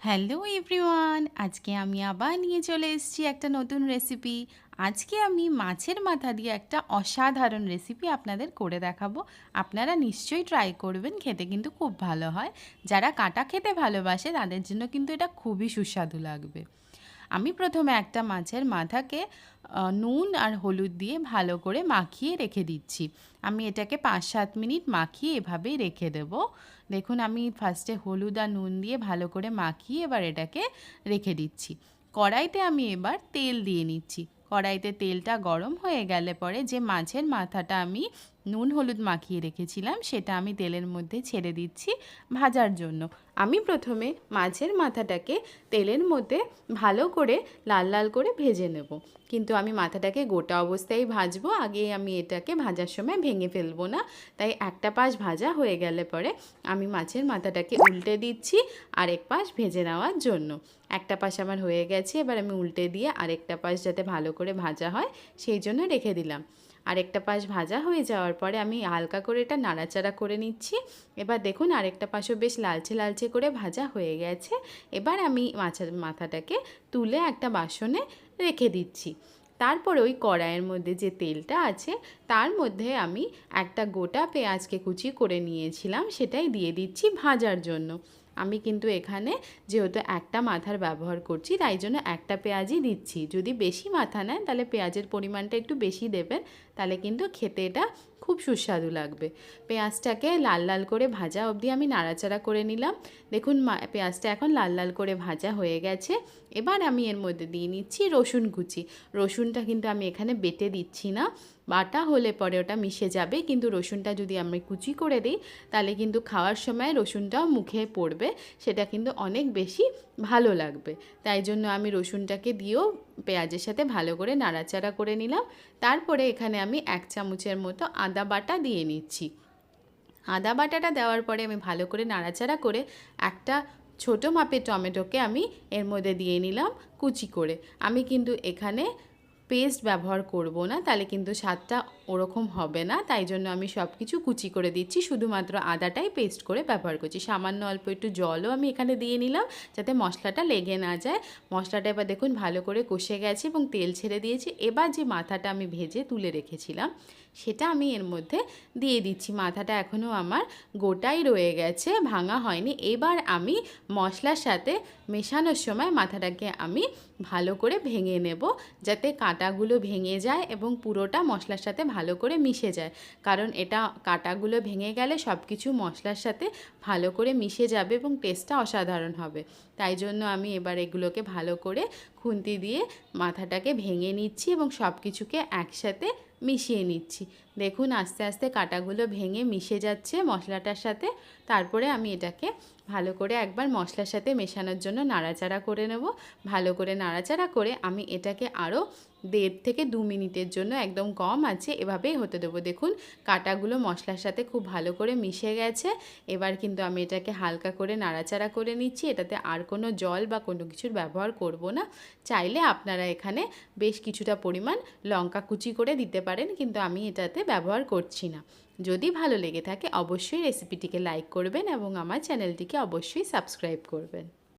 Hello everyone, আজকে আমি আবার নিয়ে চলে এসেছি একটা নতুন রেসিপি আজকে আমি মাছের মাথা দিয়ে একটা অসাধারণ রেসিপি আপনাদের করে দেখাবো। আপনারা নিশ্চয়ই ট্রাই করবেন, খেতে কিন্তু খুব ভালো হয়। যারা কাটা খেতে ভালোবাসে, তাদের জন্য কিন্তু এটা খুবই সুস্বাদু লাগবে। আমি প্রথমে একটা মাছের মাথাকে নুন আর হলুদ দিয়ে ভালো করে মাখিয়ে রেখে দিচ্ছি। আমি এটাকে পাঁচ সাত মিনিট মাখিয়ে এভাবেই রেখে দেব। দেখুন, আমি ফার্স্টে হলুদ আর নুন দিয়ে ভালো করে মাখিয়ে এবার এটাকে রেখে দিচ্ছি। কড়াইতে আমি এবার তেল দিয়ে নিচ্ছি। কড়াইতে তেলটা গরম হয়ে গেলে পরে যে মাছের মাথাটা আমি নুন, হলুদ মাখিয়ে রেখেছিলাম, সেটা আমি তেলের মধ্যে ছেড়ে দিচ্ছি ভাজার জন্য। আমি প্রথমে মাছের মাথাটাকে তেলের মধ্যে ভালো করে লাল লাল করে ভেজে নেব। কিন্তু আমি মাথাটাকে গোটা অবস্থায় ভাজবো, আগে আমি এটাকে ভাজার সময় ভেঙে ফেলব না। তাই একটা পাশ ভাজা হয়ে গেলে পরে আমি মাছের মাথাটাকে উল্টে দিচ্ছি আরেক পাশ ভেজে নেওয়ার জন্য। একটা পাশ আমার হয়ে গেছে, এবার আমি উল্টে দিয়ে আরেকটা পাশ যাতে ভালো করে ভাজা হয়, সেই জন্য রেখে দিলাম। আরেকটা পাশ ভাজা হয়ে যাওয়ার পরে আমি হালকা করে এটা নাড়াচাড়া করে নিচ্ছি। এবার দেখুন আরেকটা পাশও বেশ লালচে লালচে করে ভাজা হয়ে গেছে। এবার আমি মাছের মাথাটাকে তুলে একটা বাসনে রেখে দিচ্ছি। তারপরে ওই কড়াইয়ের মধ্যে যে তেলটা আছে, তার মধ্যে আমি একটা গোটা পেঁয়াজকে কুচি করে নিয়েছিলাম, সেটাই দিয়ে দিচ্ছি ভাজার জন্য। আমি কিন্তু এখানে যেহেতু একটা মাথার ব্যবহার করছি, তাই জন্য একটা পেঁয়াজই দিচ্ছি। যদি বেশি মাথা নেন, তাহলে পেঁয়াজের পরিমাণটা একটু বেশি দেবেন, তাহলে কিন্তু খেতে এটা খুব সুস্বাদু লাগবে। পেঁয়াজটাকে লাল লাল করে ভাজা অবধি আমি নাড়াচাড়া করে নিলাম। দেখুন পেঁয়াজটা এখন লাল লাল করে ভাজা হয়ে গেছে। এবার আমি এর মধ্যে দিয়ে নিচ্ছি রসুন কুচি। রসুনটা কিন্তু আমি এখানে বেটে দিচ্ছি না। বাটা হলে পরে ওটা মিশে যাবে। কিন্তু রসুনটা যদি আমি কুচি করে দিই, তাহলে কিন্তু খাওয়ার সময় রসুনটাও মুখে পড়বে। সেটা কিন্তু অনেক বেশি ভালো লাগবে। তাই জন্য আমি রসুনটাকে দিয়েও পেঁয়াজের সাথে ভালো করে নাড়াচাড়া করে নিলাম। তারপরে এখানে আমি এক চামচের মতো আদা বাটা দিয়ে নিচ্ছি। আদা বাটাটা দেওয়ার পরে আমি ভালো করে নাড়াচাড়া করে একটা ছোটো মাপের টমেটোকে আমি এর মধ্যে দিয়ে নিলাম কুচি করে। আমি কিন্তু এখানে পেস্ট ব্যবহার করব না, তাহলে কিন্তু স্বাদটা ওরকম হবে না। তাই জন্য আমি সব কিছু কুচি করে দিচ্ছি, শুধুমাত্র আদাটাই পেস্ট করে ব্যবহার করছি। সামান্য অল্প একটু জলও আমি এখানে দিয়ে নিলাম, যাতে মশলাটা লেগে না যায়। মশলাটা এবার দেখুন ভালো করে কষে গেছে এবং তেল ছেড়ে দিয়েছি। এবার যে মাথাটা আমি ভেজে তুলে রেখেছিলাম, সেটা আমি এর মধ্যে দিয়ে দিচ্ছি। মাথাটা এখনও আমার গোটাই রয়ে গেছে, ভাঙা হয়নি। এবার আমি মশলার সাথে মেশানোর সময় মাথাটাকে আমি ভালো করে ভেঙে নেব যাতে কাঁটাগুলো ভেঙে যায় এবং পুরোটা মশলার সাথে ভালো করে মিশে যায়। কারণ এটা কাঁটাগুলো ভেঙে গেলে সব কিছু মশলার সাথে ভালো করে মিশে যাবে এবং টেস্টটা অসাধারণ হবে। তাই জন্য আমি এবার এগুলোকে ভালো করে খুন্তি দিয়ে মাথাটাকে ভেঙে নিচ্ছি এবং সব কিছুকে একসাথে মিশিয়ে নিচ্ছি। দেখুন, আস্তে আস্তে কাটাগুলো ভেঙে মিশে যাচ্ছে মশলাটার সাথে। তারপরে আমি এটাকে ভালো করে একবার মশলার সাথে মেশানোর জন্য নাড়াচাড়া করে নেব। ভালো করে নাড়াচাড়া করে আমি এটাকে আরও দেড় থেকে দু মিনিটের জন্য একদম কম আছে, এভাবেই হতে দেবো। দেখুন, কাঁটাগুলো মশলার সাথে খুব ভালো করে মিশে গেছে। এবার কিন্তু আমি এটাকে হালকা করে নাড়াচাড়া করে নিচ্ছি। এটাতে আর কোনো জল বা কোনো কিছুর ব্যবহার করব না। চাইলে আপনারা এখানে বেশ কিছুটা পরিমাণ লঙ্কা কুচি করে দিতে পারেন, কিন্তু আমি এটাতে ব্যবহার করছি না। যদি ভালো লেগে থাকে, অবশ্যই রেসিপিটিকে লাইক করবেন এবং আমার চ্যানেলটিকে অবশ্যই সাবস্ক্রাইব করবেন।